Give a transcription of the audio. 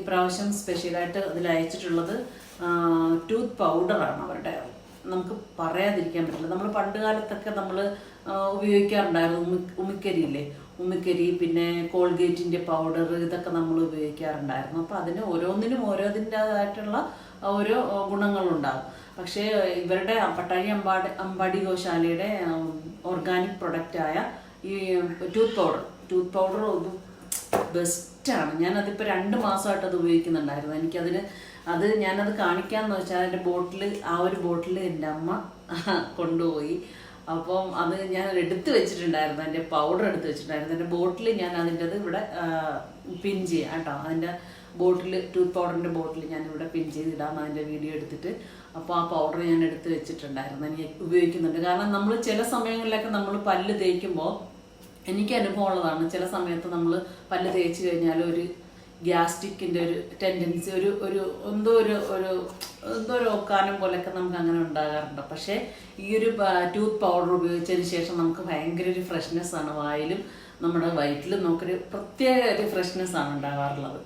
ഇപ്രാവശ്യം സ്പെഷ്യലായിട്ട് അതിൽ അയച്ചിട്ടുള്ളത് ടൂത്ത് പൗഡറാണ് അവരുടെ. നമുക്ക് പറയാതിരിക്കാൻ പറ്റില്ല. നമ്മൾ പണ്ട് കാലത്തൊക്കെ നമ്മൾ ഉപയോഗിക്കാറുണ്ടായിരുന്നു. ഉമ്മി ഉമ്മിക്കരിയില്ലേ ഉമിക്കരി പിന്നെ കോൾഗേറ്റിന്റെ പൗഡർ ഇതൊക്കെ നമ്മൾ ഉപയോഗിക്കാറുണ്ടായിരുന്നു. അപ്പോൾ അതിന് ഓരോന്നിനും ഓരോതിന്റെതായിട്ടുള്ള ഓരോ ഗുണങ്ങളുണ്ടാകും. പക്ഷേ ഇവരുടെ പട്ടാഴി അമ്പാടി അമ്പാടി ഗോശാലയുടെ ഓർഗാനിക് പ്രൊഡക്റ്റായ ഈ ടൂത്ത് പൗഡർ ടൂത്ത് പൗഡർ ബെസ്റ്റാണ്. ഞാനതിപ്പോൾ രണ്ട് മാസമായിട്ട് അത് ഉപയോഗിക്കുന്നുണ്ടായിരുന്നു. എനിക്കതിന് അത് ഞാനത് കാണിക്കാന്ന് വെച്ചാൽ അതിന്റെ ബോട്ടിൽ ആ ഒരു ബോട്ടിൽ എന്റെ അമ്മ കൊണ്ടുപോയി. അപ്പം അത് ഞാൻ എടുത്തു വെച്ചിട്ടുണ്ടായിരുന്നു. എന്റെ പൗഡർ എടുത്ത് വെച്ചിട്ടുണ്ടായിരുന്നു. എന്റെ ബോട്ടിൽ ഞാൻ അതിന്റെ ഇവിടെ പിൻ ചെയ്യാം കേട്ടോ. അതിന്റെ ബോട്ടിൽ ടൂത്ത് പൗഡറിന്റെ ബോട്ടിൽ ഞാൻ ഇവിടെ പിൻ ചെയ്തിടാം അതിന്റെ വീഡിയോ എടുത്തിട്ട്. അപ്പോൾ ആ പൗഡർ ഞാൻ എടുത്ത് വെച്ചിട്ടുണ്ടായിരുന്നു. എനിക്ക് ഉപയോഗിക്കുന്നുണ്ട്. കാരണം നമ്മൾ ചില സമയങ്ങളിലൊക്കെ നമ്മൾ പല്ല് തേക്കുമ്പോൾ എനിക്ക് അനുഭവം ഉള്ളതാണ്. ചില സമയത്ത് നമ്മൾ പല്ല് തേച്ച് കഴിഞ്ഞാൽ ഒരു ഗ്യാസ്ട്രിക്കിന്റെ ഒരു ടെൻഡൻസി ഒരു ഒരു എന്തോ ഒരു ഒരു എന്തോ ഒരു ഒക്കാനം പോലെയൊക്കെ നമുക്ക് അങ്ങനെ ഉണ്ടാകാറുണ്ട്. പക്ഷേ ഈ ഒരു ടൂത്ത് പൗഡർ ഉപയോഗിച്ചതിന് ശേഷം നമുക്ക് ഭയങ്കര ഒരു ഫ്രഷ്നെസ് ആണ് വായിലും നമ്മുടെ വയറ്റിലും നമുക്കൊരു പ്രത്യേക ഒരു ഫ്രഷ്നെസ് ആണ് ഉണ്ടാകാറുള്ളത്.